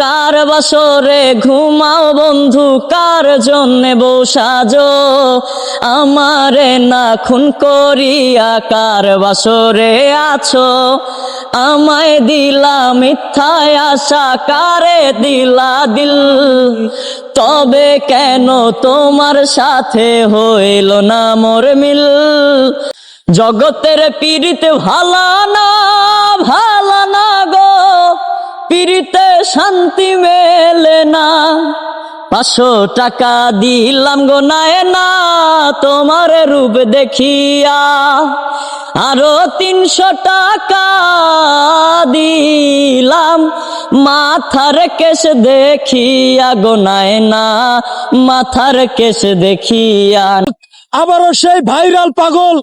কার বাসরে ঘুমাও বন্ধু? কার জন্যে বসাজো আমারে না খুন করিয়া কার বাসরে আছো? আমায় দিলা মিথ্যায় আশা, কারে দিলা দিল? তবে কেন তোমার সাথে হইল না মোর মিল? জগতের পীড়িত ভালা না ভালা পীড়িতে শান্তি মেলে না। পাঁচশো টাকা দিলাম গো নায় না তোমার রূপ দেখিয়া। আরও তিনশো টাকা দিলাম মাথার কেশ দেখিয়া গো নায় না মাথার কেশ দেখিয়া। আবারও সেই ভাইরাল পাগল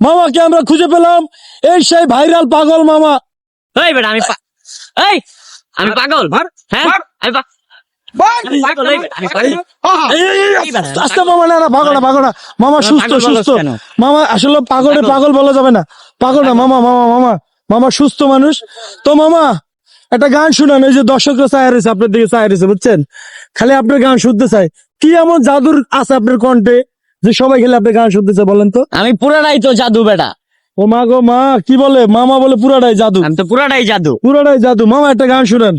মামাকে আমরা খুঁজে পেলাম। এই সেই ভাইরাল পাগল মামা। এই বেটা আমি এই আমি পাগল হ্যাঁ আমি পা- আমি পাগল, এই বেটা, আমি পাগল। এই, এই, এই, এই বেটা, আস্তে মামা না না পাগল না পাগল না মামা সুস্থ সুস্থ মামা আসলে পাগলে পাগল বলা যাবে না পাগল না মামা মামা মামা মামা সুস্থ মানুষ তো মামা একটা গান শুনান ওই যে দর্শকরা চায় রয়েছে আপনার দিকে চায় রয়েছে বুঝছেন খালি আপনার গান শুনতে চাই কি এমন জাদুর আছে আপনার কণ্ঠে যে সবাই খেলে আপনার গান শুনতে চায় বলেন তো আমি পুরাটাই তো জাদু বেটা ও মা গো মা কি বলে? মামা বলে পুরাটাই জাদু। আমি তো পুরাটাই জাদু। পুরাটাই জাদু। মামা একটা গান শুনেন।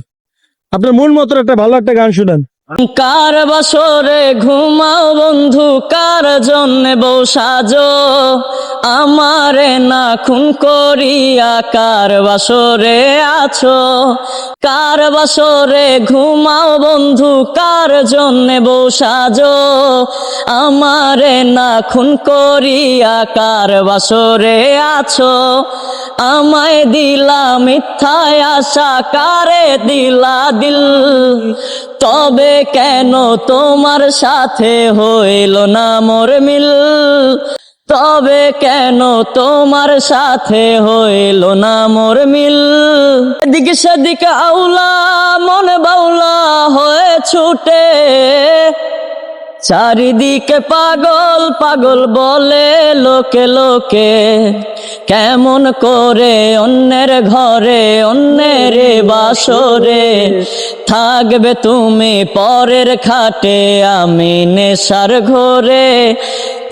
আপনার মন মতো একটা ভালো একটা গান শুনেন। কার বাসরে ঘুমাও বন্ধু? কার জন্যে বসাজো আমারে না খুন করিয়া কার বাসরে আছো? কার বাসরে ঘুমাও বন্ধু? কার জন্যে বসাজো আমারে না খুন করিয়া কার বাসরে আছো? আমায় দিলা মিথ্যায় আশা, কারে দিলা দিল? তবে কেন তোমার সাথে হইল না মোর মিল? তবে কেন তোমার সাথে হইল না মোর মিল? এদিকে সেদিকে আউলা, মনে বাউলা হয়ে ছুটে। চারিদিকে পাগল পাগল বলে লোকে লোকে। কেমন করে অন্যের ঘরে অন্যের বাসরে। থাকবে তুমি পরের খাটে আমি নেশার ঘরে।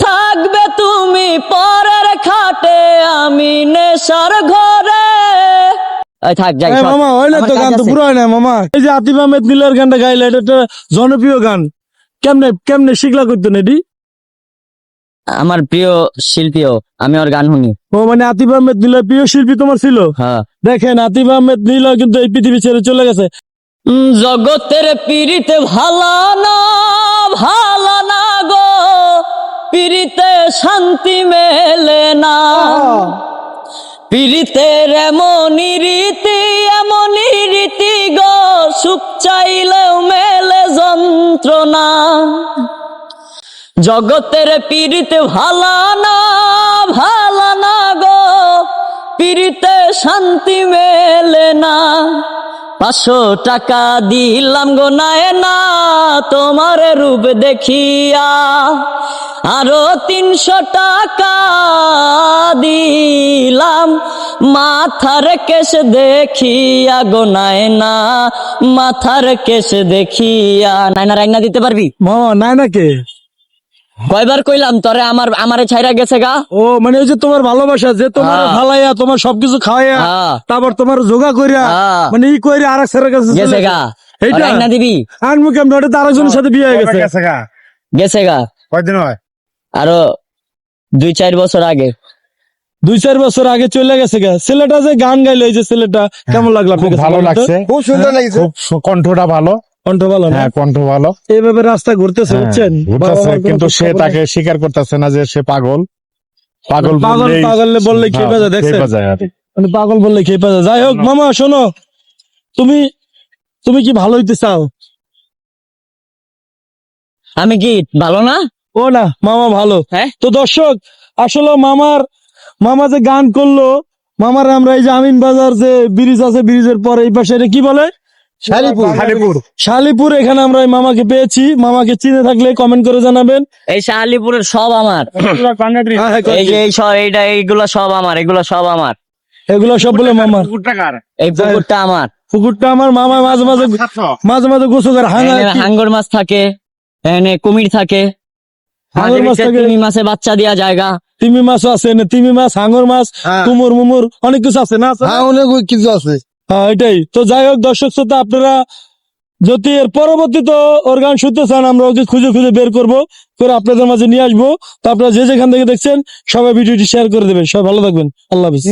থাকবে তুমি পরের খাটে আমি নেশার ঘরে। মামা হয় না তো গান তো পুরো হয় না মামা। এই যে আতিফ আহমেদ নীলের গানটা গাইলে এটা জনপ্রিয় গান। কেমনে কেমনে শিখলা করতো না এটি? আমার প্রিয় শিল্পীও আমি ওর গান শুনি। ও মানে আতিফ আহমেদ নীলের প্রিয় শিল্পী তোমার ছিল? হ্যাঁ। দেখেন আতিফ আহমেদ নীল কিন্তু এই পৃথিবী ছেড়ে চলে গেছে। জগতের পীড়িতে ভালা না ভালা না গো। পীড়িতে শান্তি মেলে না। পীড়িতের এমনই রীতি এমনই রীতি গো। সুখ চাইলেও মেলে যন্ত্রণা। জগতের পীড়িত ভালা না ভালা না গো। পীড়িতে শান্তি না পাঁচশো টাকা দিলাম গো নায় না তোমার রূপ দেখিয়া। আরও তিনশো টাকা দিলাম, মাথার কেশ দেখিয়া গো নায় না মাথার কেশ দেখিয়া। নাইনা রাইনা দিতে পারবি? মামা নাই না কে কয়বার কইলাম তরে আমার আমারে ছাইরা গেছে গা। ও মানে ওই যে তোমার ভালোবাসা যে তোমার হ্যাঁ। ফালাইয়া তোমার সবকিছু খাওয়াইয়া হ্যাঁ। তারপর তোমার যোগা কইরা হ্যাঁ। মানে ই কইরা আরেক কাছে গেছে গেছে। গা। এইটা? রাইনা দিবি? আনমু কেমন ওটা আরেকজনের সাথে বিয়ে হয়ে গেছে। গেছে গা। গেছে গা। কয়দিন হয়? আরও দুই চার বছর আগে। দুই চার বছর আগে চলে গেছে গা। ছেলেটা যে গান গাইলো এই যে ছেলেটা কেমন লাগল কাছে ভালো লাগছে। খুব সুন্দর লাগছে। খুব কণ্ঠটা ভালো। কণ্ঠ ভালো হ্যাঁ কণ্ঠ ভালো। এইভাবে রাস্তা ঘুরতেছে হ্যাঁ, বুঝছেন? ঘুরতেছে, কিন্তু সে তাকে স্বীকার করতেছে না যে সে পাগল। পাগল পাগল পাগল বললে হ্যাঁ, দেখছেন? খেপে যায় আর কি। মানে পাগল বললে যায়। যাই হোক মামা শোনো তুমি তুমি কি ভালো হইতে চাও? আমি কি ভালো না? ও না মামা ভালো। হ্যাঁ? তো দর্শক আসলে মামার মামা যে গান করল মামার আমরা এই যে আমিন বাজার যে ব্রিজ আছে ব্রিজের পরে এই পাশে এটা কি বলে? শালিপুর। শালিপুর। শালিপুর। এখানে আমরা মামাকে পেয়েছি। মামাকে চিনে থাকলে কমেন্ট করে জানাবেন। এই শাহালিপুরের সব আমার। হ্যাঁ, হ্যাঁ, এই যে এই সব এইটা এইগুলো সব আমার এগুলো সব আমার। এগুলো সব বলে মামার এই পুকুরটা আমার। পুকুরটা আমার মামা মাঝে মাঝে মাঝে মাঝে গোসল করে। হাঙ্গর মাছ থাকে কুমির থাকে। হাঙ্গর মাছ থাকে। তিমি মাছে বাচ্চা দেওয়া জায়গা। তিমি মাছও আছে এনে তিমি মাছ হাঙ্গর মাছ হ্যাঁ। কুমুর মুমুর অনেক কিছু আছে না আছে? হ্যাঁ অনেক কিছু আছে। হ্যাঁ এটাই। তো যাই হোক, দর্শক শ্রোতা, আপনারা যদি এর পরবর্তীতে ওর গান শুনতে চান, আমরা ওকে খুঁজে খুঁজে বের করব, করে আপনাদের মাঝে নিয়ে আসব। তো আপনারা যে যেখান থেকে দেখছেন, সবাই ভিডিওটি শেয়ার করে দেবেন। সবাই ভালো থাকবেন। আল্লাহ হাফিজ।